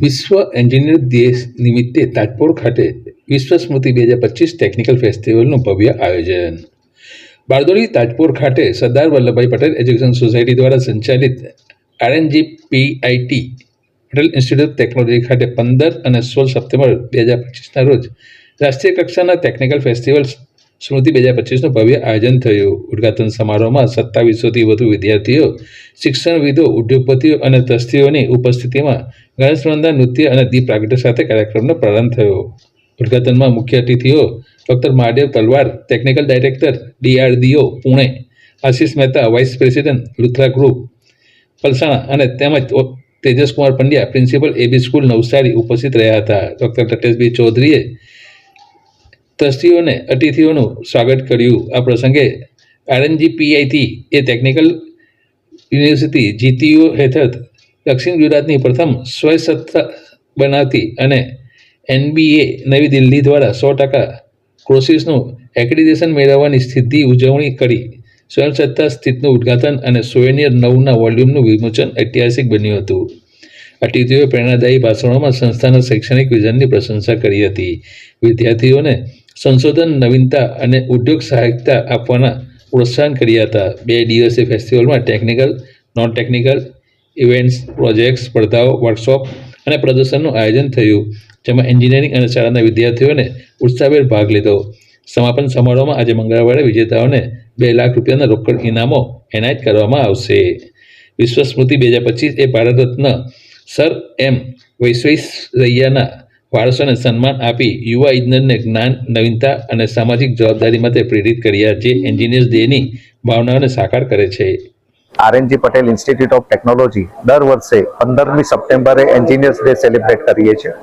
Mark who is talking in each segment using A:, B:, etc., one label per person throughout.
A: વિશ્વ એન્જિનિયર દિવસ નિમિત્તે તાજપુર ખાતે વિશ્વ સ્મૃતિ બે હજાર પચીસ ટેકનિકલ ફેસ્ટિવલનું ભવ્ય આયોજન. બારડોલી તાજપુર ખાતે સરદાર વલ્લભભાઈ પટેલ એજ્યુકેશન સોસાયટી દ્વારા સંચાલિત RNG PIT Patel institute technology ખાતે પંદર અને સોળ સપ્ટેમ્બર બે હજાર પચીસના રોજ રાષ્ટ્રીય કક્ષાના ટેકનિકલ ફેસ્ટિવલ સ્મૃતિ બે હજાર પચીસનું ભવ્ય આયોજન થયું. ઉદઘાટન સમારોહમાં સત્તાવીસોથી વધુ વિદ્યાર્થીઓ, શિક્ષણવિદો, ઉદ્યોગપતિઓ અને ટ્રસ્ટીઓની ઉપસ્થિતિમાં ગણેશ વંદના નૃત્ય અને દીપ પ્રાગટ્ય સાથે કાર્યક્રમનો પ્રારંભ થયો. ઉદ્ઘાટનમાં મુખ્ય અતિથિઓ doctor Mahadev Talwar, technical director DRDO Pune, Ashish Mehta, vice president Luthra group, Palsana અને તેમજ Tejas Kumar Pandya principal AB school Navsari ઉપસ્થિત રહ્યા હતા. ડૉક્ટર તટેશભાઈ ચૌધરીએ ટ્રસ્ટીઓને અતિથિઓનું સ્વાગત કર્યું. આ પ્રસંગે આરએનજી પીઆઈટી એ ટેકનિકલ યુનિવર્સિટી જીટીયુ હેઠળ દક્ષિણ ગુજરાતની પ્રથમ સ્વયંસત્તા બનાવતી અને એનબીએ નવી દિલ્હી દ્વારા સો ટકા કોર્સિસનું એક્રિડિટેશન મેળવવાની સ્થિતિ ઉજવણી કરી. સ્વયંસત્તા સ્થિતનું ઉદ્ઘાટન અને સોવેનિયર નવના વોલ્યુમનું વિમોચન ઐતિહાસિક બન્યું હતું. અતિથિઓએ પ્રેરણાદાયી ભાષણોમાં સંસ્થાના શૈક્ષણિક વિઝનની પ્રશંસા કરી હતી. વિદ્યાર્થીઓને સંશોધન, નવીનતા અને ઉદ્યોગ સહાયતા આપવાના પ્રોત્સાહન કર્યા હતા. બે દિવસીય ફેસ્ટિવલમાં technical non technical events, projects, સ્પર્ધાઓ, વર્કશોપ અને પ્રદર્શનનું આયોજન થયું, જેમાં એન્જિનિયરિંગ અને શાળાના વિદ્યાર્થીઓને ઉત્સાહભેર ભાગ લીધો. સમાપન સમારોહમાં આજે મંગળવારે વિજેતાઓને બે લાખ રૂપિયાના રોકડ ઇનામો એનાયત કરવામાં આવશે. વિશ્વ સ્મૃતિ બે હજાર પચીસ એ ભારત રત્ન સર એમ વૈશ્વૈસરૈયાના વારસોને સન્માન આપી યુવા ઇજનેરને જ્ઞાન, નવીનતા અને સામાજિક જવાબદારી માટે પ્રેરિત કર્યા જે એન્જિનિયર્સ ડેની ભાવનાઓને સાકાર કરે છે.
B: RNG Patel institute of technology દર વર્ષે પંદરમી સપ્ટેમ્બરે એન્જિનિયર્સ ડે સેલિબ્રેટ કરીએ છીએ.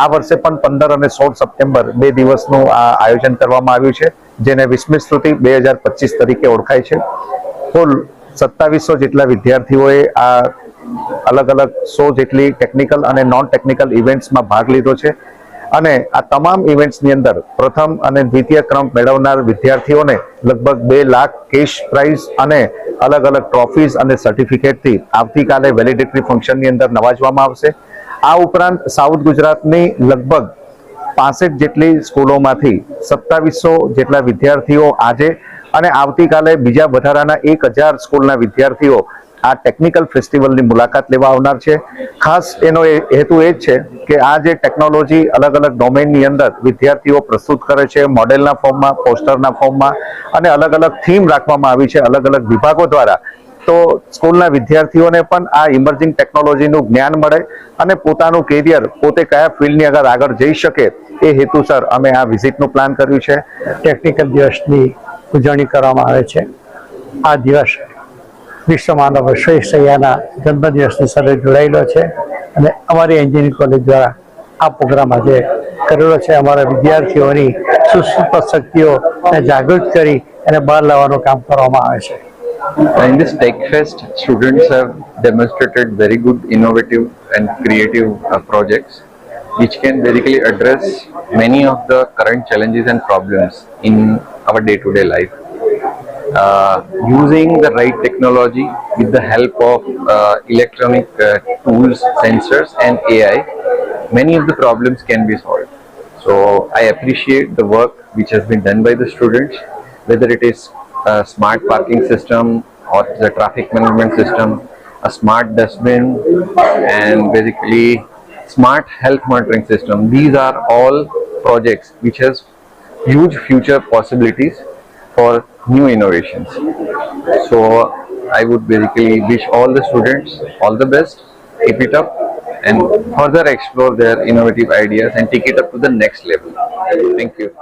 B: આ વર્ષે પણ પંદર અને સોળ સપ્ટેમ્બર બે દિવસનું આ આયોજન કરવામાં આવ્યું છે, જેને વિસ્મિત સ્તુતિ બે હજાર પચીસ તરીકે ઓળખાય છે. કુલ સત્તાવીસો જેટલા વિદ્યાર્થીઓએ આ અલગ અલગ સો જેટલી ટેકનિકલ અને નોન ટેકનિકલ ઇવેન્ટ્સમાં ભાગ લીધો છે. અને આ તમામ ઇવેન્ટ્સની અંદર પ્રથમ અને દ્વિતીય ક્રમ મેળવનાર વિદ્યાર્થીઓને લગભગ બે લાખ કેશ પ્રાઇઝ અને અલગ અલગ ટ્રોફીઝ અને સર્ટિફિકેટથી આવતીકાલે વેલિડિટરી ફંક્શનની અંદર નવાજવામાં આવશે. આ ઉપરાંત સાઉથ ગુજરાતની લગભગ પાસઠ જેટલી સ્કૂલોમાંથી સત્તાવીસો જેટલા વિદ્યાર્થીઓ આજે અને આવતીકાલે બીજા વધારાના એક હજાર સ્કૂલના વિદ્યાર્થીઓ આ ટેકનિકલ ફેસ્ટિવલની મુલાકાત લેવા આવનાર છે. ખાસ એનો હેતુ એ જ છે કે આ જે ટેકનોલોજી અલગ અલગ ડોમેનની અંદર વિદ્યાર્થીઓ પ્રસ્તુત કરે છે મોડેલના ફોર્મમાં પોસ્ટરના ફોર્મમાં અને અલગ અલગ થીમ રાખવામાં આવી છે અલગ અલગ વિભાગો દ્વારા. તો સ્કૂલના વિદ્યાર્થીઓને પણ આ ઇમર્જિંગ ટેકનોલોજીનું જ્ઞાન મળે અને પોતાનું કેરિયર પોતે કયા ફિલ્ડની આગળ આગળ જઈ શકે એ હેતુસર અમે આ વિઝિટનું પ્લાન કર્યું છે.
C: ટેકનિકલ દિવસની ઉજવણી કરવામાં આવે છે. આ દિવસ વિશ્વ માનવ વિશ્વેશ્વરૈયાના જન્મદિવસની સાથે જોડાયેલો છે અને અમારી એન્જિનિયરિંગ કોલેજ દ્વારા આ પ્રોગ્રામ આજે કરેલો છે અમારા વિદ્યાર્થીઓની સુસુપ્ત શક્તિઓને જાગૃત કરી અને બહાર લાવવાનું કામ કરવામાં આવે છે
D: In this Tech Fest, students have demonstrated very good innovative and creative uh, projects which can basically address many of the current challenges and problems in our day-to-day -day life. Uh, using the right technology with the help of uh, electronic uh, tools, sensors and AI, many of the problems can be solved. So I appreciate the work which has been done by the students, whether it is a smart parking system or the traffic management system, a smart dustbin, and basically smart health monitoring system. These are all projects which has huge future possibilities for new innovations. So I would basically wish all the students all the best, keep it up, and further explore their innovative ideas and take it up to the next level. Thank you.